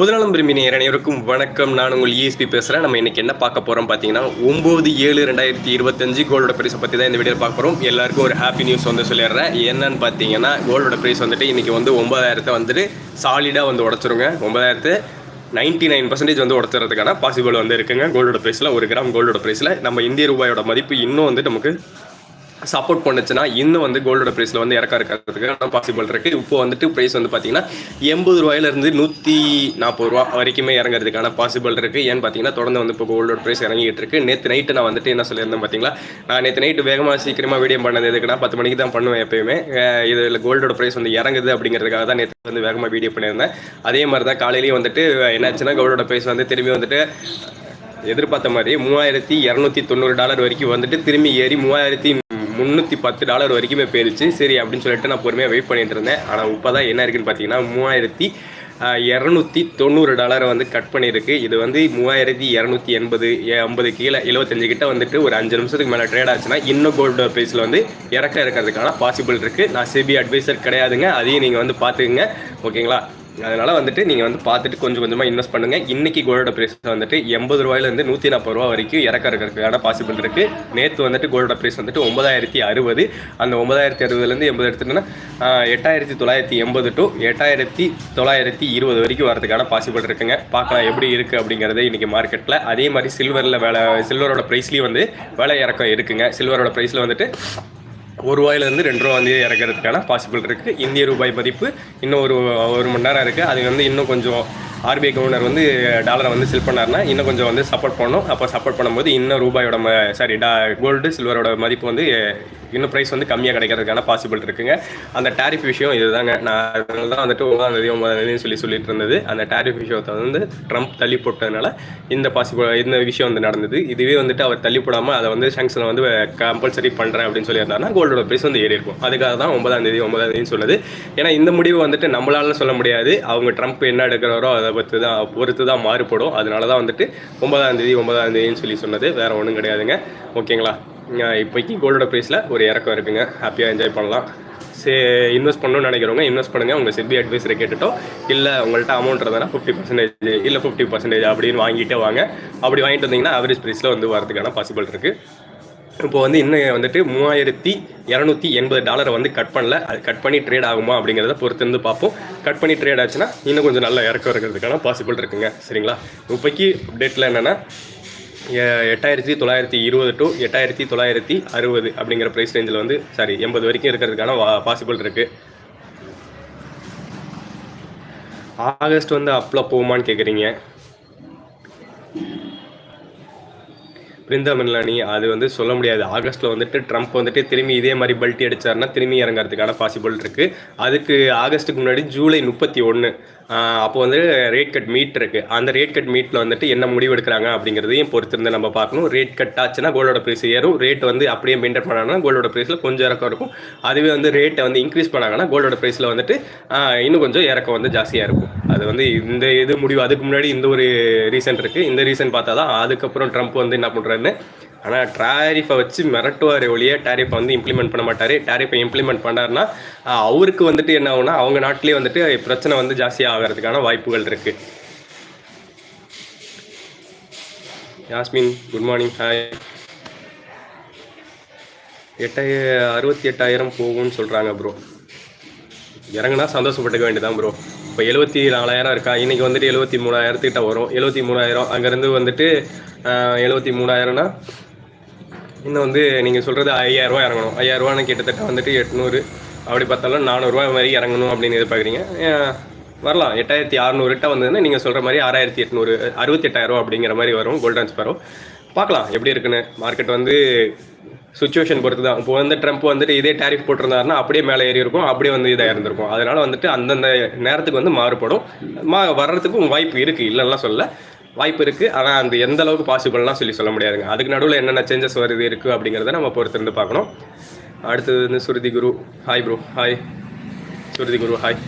புதுநலம் விரும்பின அனைவருக்கும் வணக்கம். நான் உங்கள் இஎஸ்பி பேசுகிறேன் நம்ம இன்னைக்கு என்ன பார்க்க போகிறோம் பார்த்தீங்கன்னா ஒம்பது ஏழு ரெண்டாயிரத்தி இருபத்தஞ்சு கோல்டோட ப்ரைஸை பற்றி தான் இந்த வீடியோவில் பார்க்க போகிறோம் எல்லாருக்கும் ஒரு ஹாப்பி நியூஸ் வந்து சொல்லிடுறேன். என்னன்னு பார்த்தீங்கன்னா கோல்டோட ப்ரைஸ் வந்துட்டு இன்றைக்கி வந்து ஒம்பதாயிரத்தை வந்துட்டு சாலிடாக வந்து உடச்சிருங்க. ஒம்பதாயிரத்து நைன்டி நைன் பர்சன்டேஜ் வந்து உடச்சுறதுக்கான பாசிபிள் வந்து இருக்குங்க. கோல்டோட ப்ரைஸில் ஒரு கிராம் கோல்டோட ப்ரைஸில் நம்ம இந்திய ரூபாயோட மதிப்பு இன்னும் வந்து நமக்கு சப்போர்ட் பண்ணுச்சுன்னா இன்னும் வந்து கோல்டோட ப்ரைஸில் வந்து இறக்க இருக்கிறதுக்கு பாசிபிள் இருக்குது இப்போ வந்துட்டு ப்ரைஸ் வந்து பார்த்தீங்கன்னா எண்பது ரூபாயிலேருந்து நூற்றி நாற்பது ரூபா வரைக்குமே இறங்குறதுக்கான பாசிபிள் இருக்குது ஏன்னு பார்த்தீங்கன்னா தொடர்ந்து வந்து இப்போ கோல்டோட ப்ரைஸ் இறங்கிட்டு இருக்கு. நேற்று நைட்டு நான் வந்துட்டு என்ன சொல்லியிருந்தேன் பார்த்தீங்களா நான் நேற்று நைட்டு வேகமாக சீக்கிரமாக வீடியோ பண்ணது எதுக்குன்னா பத்து மணிக்கு தான் பண்ணுவேன் எப்பயுமே. இதில் கோல்டோட ப்ரைஸ் வந்து இறங்குது அப்படிங்கிறதுக்காக தான் நேற்று வந்து வேகமாக வீடியோ பண்ணியிருந்தேன். அதே மாதிரி தான் காலையிலேயும் வந்துட்டு என்னாச்சுன்னா கோல்டோட ப்ரைஸ் வந்து திரும்பி வந்துட்டு எதிர்பார்த்த மாதிரி மூவாயிரத்தி இரநூத்தி தொண்ணூறு டாலர் வரைக்கும் வந்துட்டு திரும்பி ஏறி மூவாயிரத்தி முந்நூற்றி பத்து டாலர் வரைக்குமே போயிருச்சு. சரி அப்படின்னு சொல்லிட்டு நான் பொறுமையாக வெயிட் பண்ணிட்டு இருந்தேன். ஆனால் இப்போ தான் என்ன இருக்குன்னு பார்த்தீங்கன்னா மூவாயிரத்தி இரநூத்தி தொண்ணூறு டாலரை வந்து கட் பண்ணியிருக்கு. இது வந்து மூவாயிரத்தி இரநூத்தி எண்பது ஐம்பது கீழே எழுபத்தஞ்சு கிட்ட வந்துட்டு ஒரு அஞ்சு நிமிஷத்துக்கு மேலே ட்ரேட் ஆச்சுன்னா இன்னும் கோல்டு ப்ரைஸில் வந்து இறக்க இருக்கிறதுக்கான பாசிபிள் இருக்குது நான் செபி அட்வைசர் கிடையாதுங்க. அதையும் நீங்கள் வந்து பார்த்துக்குங்க. ஓகேங்களா அதனால் வந்துட்டு நீங்கள் வந்து பார்த்துட்டு கொஞ்சம் கொஞ்சமாக இன்வெஸ்ட் பண்ணுங்கள் இன்றைக்கி கோல்டோட ப்ரைஸ் வந்துட்டு எண்பது ரூபாயிலேருந்து நூற்றி நாற்பது ரூபா வரைக்கும் இறக்க இருக்கிறதுக்கான பாசிபிள் இருக்குது நேற்று வந்துட்டு கோல்டோட ப்ரைஸ் வந்துட்டு ஒன்பதாயிரத்தி அறுபது. அந்த ஒன்பதாயிரத்தி அறுபதுலேருந்து எண்பது எடுத்துட்டோன்னா எட்டாயிரத்தி தொள்ளாயிரத்தி எண்பது டு எட்டாயிரத்தி தொள்ளாயிரத்தி இருபது வரைக்கும் வரதுக்கான பாசிபிள் இருக்குங்க. பார்க்கலாம் எப்படி இருக்குது அப்படிங்கிறது இன்றைக்கி மார்க்கெட்டில் அதே மாதிரி சில்வரில் வேலை சில்வரோட ப்ரைஸ்லேயும் வந்து விலை இறக்கம் இருக்குங்க. சில்வரோட ப்ரைஸில் வந்துட்டு ஒரு ரூபாயிலேருந்து ரெண்டு ரூபா வந்து இறக்கிறதுக்கான பாசிபிள் இருக்குது இந்திய ரூபாய் மதிப்பு இன்னும் ஒரு ஒரு மணி நேரம் இருக்குது அது வந்து இன்னும் கொஞ்சம் ஆர்பிஐ கவர்னர் வந்து டாலரை வந்து செல் பண்ணாருன்னா இன்னும் கொஞ்சம் வந்து சப்போர்ட் பண்ணணும். அப்போ சப்போர்ட் பண்ணும்போது இன்னும் ரூபாயோட ம சாரி டா கோல்டு சில்வரோட மதிப்பு வந்து இன்னும் ப்ரைஸ் வந்து கம்மியாக கிடைக்கிறதுக்கான பாசிபிள் இருக்குங்க. அந்த டேரிஃப் விஷயம் இதுதாங்க. நான் அதனால தான் வந்துட்டு ஒன்பதாம் தேதி ஒன்பதாம் தேதினு சொல்லி சொல்லிட்டு இருந்தது. அந்த டேரிஃப் விஷயத்தை வந்து ட்ரம்ப் தள்ளி போட்டதுனால இந்த பாசிபிள் இந்த விஷயம் வந்து நடந்தது. இதுவே வந்துட்டு அவர் தள்ளி போடாமல் அதை வந்து சாங்ஷனை வந்து கம்பல்சரி பண்ணுறேன் அப்படின்னு சொல்லியிருந்தாருன்னா கோல்டோட ப்ரைஸ் வந்து ஏறி இருக்கும் அதுக்காக தான் ஒன்பதாம் தேதி ஒன்பதாம் தேதி சொல்லுது. ஏன்னா இந்த முடிவு வந்துட்டு நம்மளால சொல்ல முடியாது. அவங்க ட்ரம்ப் என்ன எடுக்கிறாரோ அதை பற்றி தான் பொறுத்து தான் மாறுபடும். அதனால தான் வந்துட்டு ஒன்பதாம் தேதி ஒன்பதாம் தேதின்னு சொல்லி சொன்னது. வேற ஒன்றும் கிடையாதுங்க. ஓகேங்களா? இப்போக்கி கோல்டோட ப்ரைஸில் ஒரு இறக்கம் இருக்குங்க. ஹாப்பியாக என்ஜாய் பண்ணலாம். சே இன்வெஸ்ட் பண்ணணும்னு நினைக்கிறவங்க இன்வெஸ்ட் பண்ணுங்கள் உங்கள் செபி அட்வைஸரை கேட்டுட்டோ இல்லை உங்கள்கிட்ட அமௌண்ட் இருந்ததுன்னா ஃபிஃப்டி பர்சன்டேஜ் இல்லை ஃபிஃப்டி பர்சன்டேஜ் அப்படின்னு வாங்கிட்டே வாங்க. அப்படி வாங்கிட்டு வந்தீங்கன்னா ஆவரேஜ் ப்ரைஸில் வந்து வரதுக்கான பாசிபிள் இருக்குது இப்போ வந்து இன்னும் வந்துட்டு மூவாயிரத்தி இரநூத்தி எண்பது டாலரை வந்து கட் பண்ணல. அது கட் பண்ணி ட்ரேட் ஆகுமா அப்படிங்கிறத பொறுத்து இருந்து பார்ப்போம். கட் பண்ணி ட்ரேட் ஆச்சுன்னா இன்னும் கொஞ்சம் நல்லா இறக்கம் இருக்கிறதுக்கான பாசிபிள் இருக்குங்க. சரிங்களா? இப்போக்கி அப்டேட்டில் என்னென்னா எட்டாயிரத்தி தொள்ளாயிரத்தி இருபது டு எட்டாயிரத்தி தொள்ளாயிரத்தி அறுபது அப்படிங்கிற ப்ரைஸ் ரேஞ்சில் வந்து சாரி எண்பது வரைக்கும் இருக்கிறதுக்கான பாசிபிள் இருக்குது ஆகஸ்ட் வந்து அப்பில் போகுமான்னு கேட்குறீங்க பிரிந்தாமின்லானி அது வந்து சொல்ல முடியாது. ஆகஸ்ட்டில் வந்துட்டு ட்ரம்ப் வந்துட்டு திரும்பி இதே மாதிரி பல்ட்டி அடிச்சாருன்னா திரும்பி இறங்குறதுக்கான பாசிபிள் இருக்குது அதுக்கு ஆகஸ்ட்டுக்கு முன்னாடி ஜூலை முப்பத்தி ஒன்று அப்போ வந்து ரேட் கட் மீட் இருக்குது அந்த ரேட் கட் மீட்டில் வந்துட்டு என்ன முடிவு எடுக்கிறாங்க அப்படிங்கிறதையும் பொறுத்திருந்து நம்ம பார்க்கணும். ரேட் கட் ஆச்சுன்னா கோல்டோட ப்ரைஸ் ஏறும். ரேட் வந்து அப்படியே மெயின்டைன் பண்ணாங்கன்னா கோல்டோட ப்ரைஸில் கொஞ்சம் இறக்கம் இருக்கும். அதுவே வந்து ரேட்டை வந்து இன்க்ரீஸ் பண்ணாங்கன்னா கோல்டோட ப்ரைஸில் வந்துட்டு இன்னும் கொஞ்சம் இறக்கம் வந்து ஜாஸ்தியாக இருக்கும். அது வந்து இந்த இது முடிவு அதுக்கு முன்னாடி இந்த ஒரு ரீசன் இருக்குது இந்த ரீசன் பார்த்தா தான் அதுக்கப்புறம் ட்ரம்ப் வந்து என்ன பண்ணுறாருன்னு ஆனால் டாரிஃபை வச்சு மிரட்டுவார் ஒழிய டாரிஃபை வந்து இம்ப்ளிமெண்ட் பண்ண மாட்டார். டாரிஃபை இம்ப்ளிமெண்ட் பண்ணாருன்னா அவருக்கு வந்துட்டு என்ன ஆகுனா அவங்க நாட்டிலே வந்துட்டு பிரச்சனை வந்து ஜாஸ்தியாக ஆகிறதுக்கான வாய்ப்புகள் இருக்குது யாஸ்மின் குட் மார்னிங் ஹாய் எட்டாய அறுபத்தி எட்டாயிரம் போகும்னு சொல்கிறாங்க ப்ரோ இறங்குனா சந்தோஷப்பட்டுக்க வேண்டியதான் ப்ரோ இப்போ எழுபத்தி நாலாயிரம் இருக்கா? இன்றைக்கி வந்துட்டு எழுபத்தி மூணாயிரத்துக்கிட்ட வரும். எழுபத்தி மூணாயிரம். அங்கேருந்து வந்துட்டு எழுபத்தி மூணாயிரம்னா இன்னும் வந்து நீங்கள் சொல்கிறது ஐயாயிரரூவா இறங்கணும். ஐயாயிரரூவான்னு கிட்டத்தட்ட வந்துட்டு எட்நூறு. அப்படி பார்த்தாலும் நானூறுரூவா மாதிரி இறங்கணும் அப்படின்னு எதிர்பார்க்குறீங்க. வரலாம். எட்டாயிரத்தி அறநூறுகிட்ட வந்ததுன்னா நீங்கள் சொல்கிற மாதிரி ஆறாயிரத்தி எட்நூறு அறுபத்தி எட்டாயிரம் அப்படிங்கிற மாதிரி வரும். கோல்டன் ஸ்பேரோ பார்க்கலாம் எப்படி இருக்குன்னு. மார்க்கெட் வந்து சுச்சுவேஷன் பொறுத்து தான் இப்போ வந்து ட்ரம்ப் வந்துட்டு இதே டேரிஃப் போட்டிருந்தாருன்னா அப்படியே மேலே ஏறி இருக்கும் அப்படியே வந்து இதாக இருந்திருக்கும். அதனால வந்துட்டு அந்தந்த நேரத்துக்கு வந்து மாறுபடும். மா வர்றதுக்கும் வாய்ப்பு இருக்குது இல்லைன்னா சொல்ல வாய்ப்பு இருக்குது ஆனால் அந்த எந்த அளவுக்கு பாசிபிள்லாம் சொல்லி சொல்ல முடியாதுங்க. அதுக்கு நடுவில் என்னென்ன சேஞ்சஸ் வருது இருக்குது அப்படிங்கிறத நம்ம பொறுத்திருந்து பார்க்கணும். அடுத்தது வந்து Shruti Guru. Hi bro hi Shruti Guru hi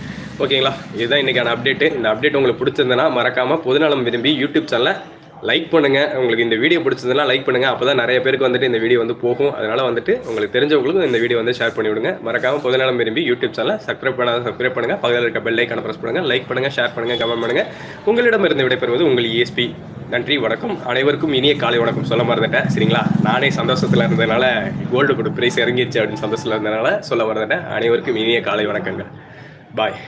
ஓகேங்களா? இதுதான் இன்றைக்கான அப்டேட்டு இந்த அப்டேட் உங்களுக்கு பிடிச்சிருந்தனா மறக்காமல் பொதுநலம் விரும்பி யூடியூப் சேனலை லைக் பண்ணுங்கள் உங்களுக்கு இந்த வீடியோ பிடிச்சதுன்னா லைக் பண்ணுங்கள் அப்போ தான் நிறைய பேருக்கு வந்துட்டு இந்த வீடியோ வந்து போகும். அதனால் வந்துட்டு உங்களுக்கு தெரிஞ்சவங்களுக்கும் இந்த வீடியோ வந்து ஷேர் பண்ணிவிடுங்க. மறக்காமல் பொதுநலம் விரும்பி யூடியூப் சேனல் சப்ஸ்கிரைப் பண்ணாத சப்ஸ்கிரைப் பண்ணுங்கள் பக்கத்தில் இருக்க பெல் ஐக்கான ப்ரெஸ் பண்ணுங்கள் லைக் பண்ணுங்கள் ஷேர் பண்ணுங்கள் கமெண்ட் பண்ணுங்கள் உங்களிடமிருந்து விடைபெறுவது உங்கள் இஎஸ்பி நன்றி வணக்கம். அனைவருக்கும் இனிய காலை வணக்கம். சொல்ல மறந்துட்டேன். சரிங்களா? நானே சந்தோஷத்தில் இருந்ததுனால கோல்டு கூட பிரைஸ் இறங்கிடுச்சு அப்படின்னு சந்தோஷத்தில் இருந்ததுனால சொல்ல மறந்துட்டேன். அனைவருக்கும் இனிய காலை வணக்கங்கள். பாய்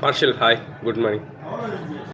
பார்ஷல் ஹாய் குட் மார்னிங்